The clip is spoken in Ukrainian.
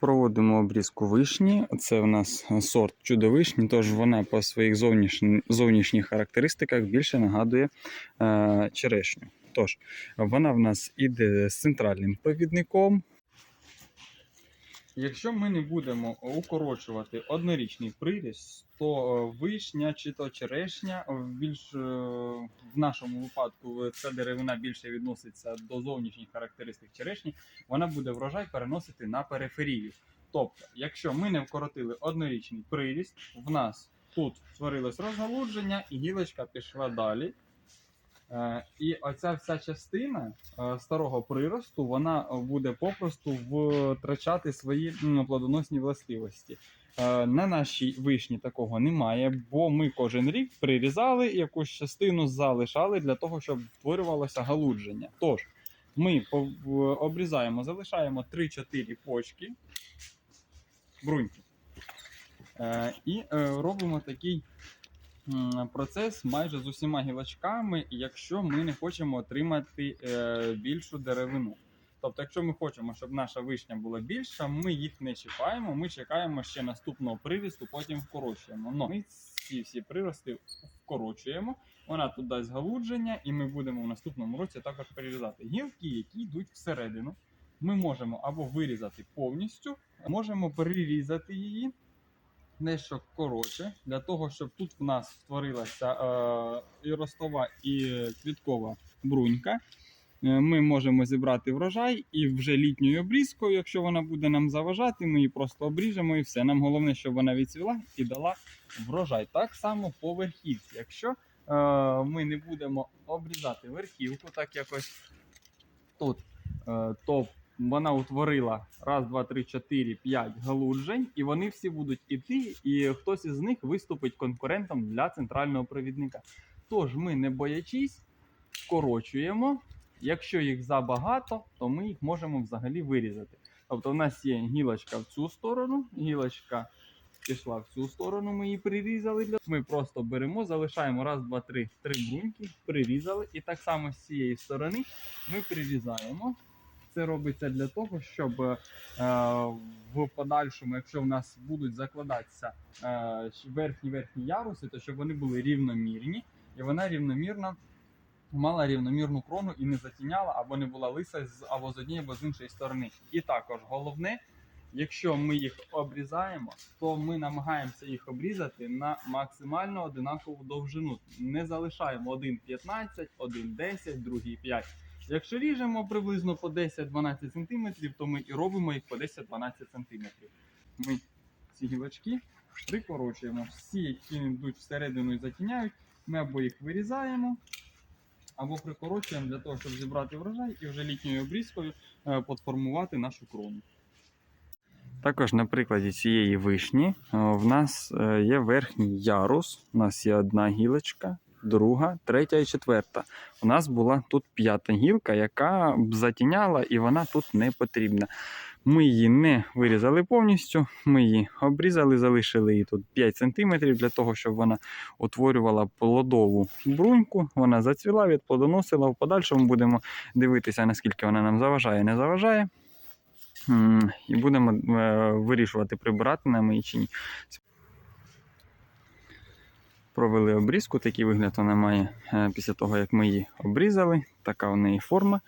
Проводимо обрізку вишні. Це у нас сорт чудовишні, тож вона по своїх зовнішніх, зовнішніх характеристиках більше нагадує е, черешню. Тож, вона в нас іде з центральним провідником. Якщо ми не будемо укорочувати однорічний приріст, то е, вишня чи то черешня е, більш е, в нашому випадку ця деревина більше відноситься до зовнішніх характеристик черешні, вона буде врожай переносити на периферію. Тобто, якщо ми не вкоротили однорічний приріст, в нас тут створилось розгалудження, і гілочка пішла далі. Е, І оця вся частина е, старого приросту, вона буде попросту втрачати свої плодоносні властивості. Е, На нашій вишні такого немає, бо ми кожен рік прирізали якусь частину залишали для того, щоб створювалося галудження. Тож ми обрізаємо, залишаємо 3-4 почки бруньки. І робимо такий процес майже з усіма гілочками, якщо ми не хочемо отримати е, більшу деревину. Тобто, якщо ми хочемо, щоб наша вишня була більша, ми їх не чіпаємо, ми чекаємо ще наступного приросту, потім вкорочуємо. Но ми ці всі прирости вкорочуємо, вона тут дасть галудження, і ми будемо в наступному році також перерізати гілки, які йдуть всередину. Ми можемо або вирізати повністю, можемо перерізати її дещо коротше, для того, щоб тут в нас створилася е, і ростова, і квіткова брунька. Е, Ми можемо зібрати врожай і вже літньою обрізкою, якщо вона буде нам заважати, ми її просто обріжемо і все. Нам головне, щоб вона відцвіла і дала врожай. Так само по верхівці. Якщо е, ми не будемо обрізати верхівку, так якось тут, е, то вона утворила раз, два, три, чотири, п'ять галуджень, і вони всі будуть іти, і хтось із них виступить конкурентом для центрального провідника. Тож ми, не боячись, скорочуємо. Якщо їх забагато, то ми їх можемо взагалі вирізати. Тобто, у нас є гілочка в цю сторону, гілочка пішла в цю сторону, ми її прирізали. Ми просто беремо, залишаємо раз, два, три, три бруньки, прирізали. І так само з цієї сторони ми прирізаємо. Це робиться для того, щоб е, в подальшому, якщо в нас будуть закладатися е, верхні верхні яруси, то щоб вони були рівномірні, і вона рівномірно мала рівномірну крону і не затіняла або не була лиса з або з однієї, або з іншої сторони. І також головне, якщо ми їх обрізаємо, то ми намагаємося їх обрізати на максимально одинакову довжину. Не залишаємо один 15, один 10, другий 5. Якщо ріжемо приблизно по 10-12 см, то ми і робимо їх по 10-12 см. Ми ці гілочки прикорочуємо. Всі, які йдуть всередину і затіняють, ми або їх вирізаємо, або прикорочуємо для того, щоб зібрати врожай і вже літньою обрізкою е, подформувати нашу крону. Також на прикладі цієї вишні е, в нас е, є верхній ярус. У нас є одна гілочка, друга, третя і четверта. У нас була тут п'ята гілка, яка б затіняла, і вона тут не потрібна. Ми її не вирізали повністю, ми її обрізали, залишили її тут 5 см для того, щоб вона утворювала плодову бруньку. Вона зацвіла, відплодоносила. В подальшому будемо дивитися, наскільки вона нам заважає, не заважає. І будемо е, вирішувати, прибирати нам її чи ні. Провели обрізку, такий вигляд вона має е, після того, як ми її обрізали. Така у неї форма.